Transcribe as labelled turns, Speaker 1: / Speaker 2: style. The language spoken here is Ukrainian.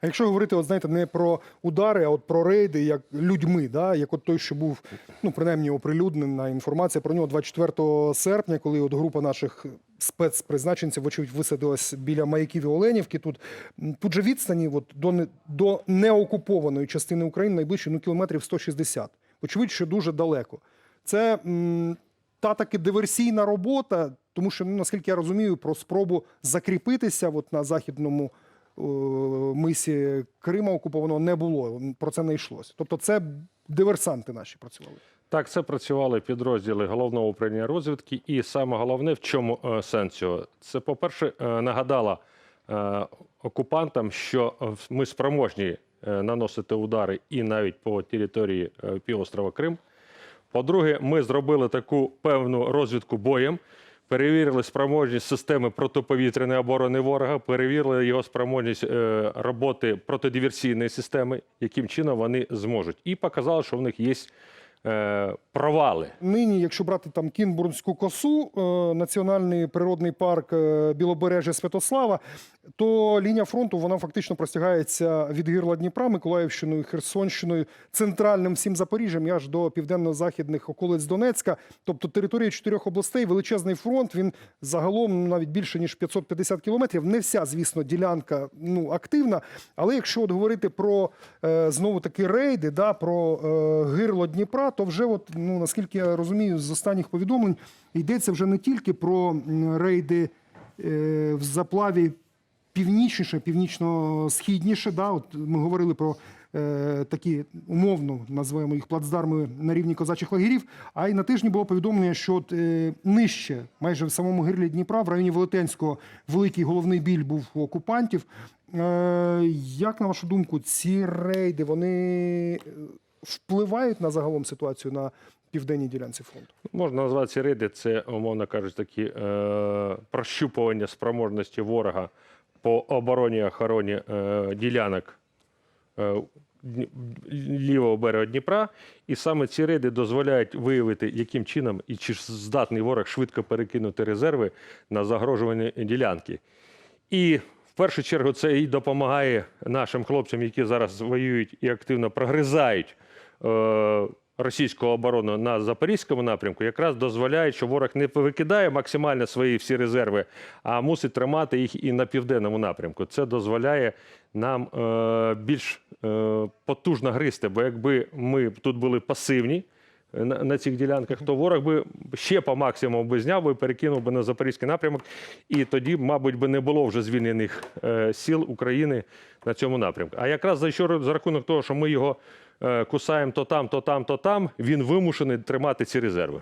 Speaker 1: А якщо говорити, от знаєте, не про удари, а от про рейди, як людьми, да, як от той, що був, ну принаймні оприлюднена інформація про нього 24 серпня, коли от група наших спецпризначенців, вочевидь, висадилась біля маяків і Оленівки. Тут, тут же відстані от, до, до неокупованої частини України найближче ну, кілометрів 160. Очевидь, що дуже далеко. Це м, та таки диверсійна робота, тому що, ну, наскільки я розумію, про спробу закріпитися от на західному мисі Крима окупованого не було. Про це не йшлося. Тобто, це диверсанти наші працювали.
Speaker 2: Так, це працювали підрозділи головного управління розвідки, і саме головне, в чому е, сенс цього? Це, по-перше, е, нагадала е, окупантам, що ми спроможні е, наносити удари і навіть по території е, півострова Крим. По-друге, ми зробили таку певну розвідку боєм, перевірили спроможність системи протиповітряної оборони ворога, перевірили його спроможність е, роботи протидиверсійної системи, яким чином вони зможуть. І показали, що в них є провали.
Speaker 1: Нині, якщо брати там Кінбурнську косу, е, національний природний парк е, Білобережжя Святослава, то лінія фронту вона фактично простягається від гирла Дніпра, Миколаївщиною, Херсонщиною, центральним всім Запоріжжям аж до південно-західних околиць Донецька. Тобто територія чотирьох областей, величезний фронт. Він загалом навіть більше ніж 550 кілометрів. Не вся, звісно, ділянка ну активна. Але якщо от говорити про е, знову таки рейди, да, про е, гирло Дніпра, то вже от ну наскільки я розумію, з останніх повідомлень йдеться вже не тільки про рейди е, в заплаві північніше, північно-східніше. Да? От ми говорили про е, такі умовно називаємо їх плацдарми на рівні козачих лагерів. А й на тижні було повідомлення, що от, е, нижче, майже в самому гирлі Дніпра, в районі Велетенського, великий головний біль був у окупантів. Е, як на вашу думку, ці рейди вони впливають на загалом ситуацію на південній ділянці фронту?
Speaker 2: Можна назвати ці рейди, це, умовно кажучи, такі е, прощупування спроможності ворога по обороні охороні е, ділянок е, лівого берега Дніпра. І саме ці рейди дозволяють виявити, яким чином і чи здатний ворог швидко перекинути резерви на загрожувані ділянки. І першу чергу це і допомагає нашим хлопцям, які зараз воюють і активно прогризають е, російську оборону на запорізькому напрямку, якраз дозволяє, що ворог не викидає максимально свої всі резерви, а мусить тримати їх і на південному напрямку. Це дозволяє нам е, більш е, потужно гризти, бо якби ми тут були пасивні на, на цих ділянках, то ворог би ще по максимуму би зняв би, перекинув би на запорізький напрямок, і тоді, мабуть, би не було вже звільнених е, сіл України на цьому напрямку. А якраз за що за рахунок того, що ми його е, кусаємо то там, то там, то там, він вимушений тримати ці резерви.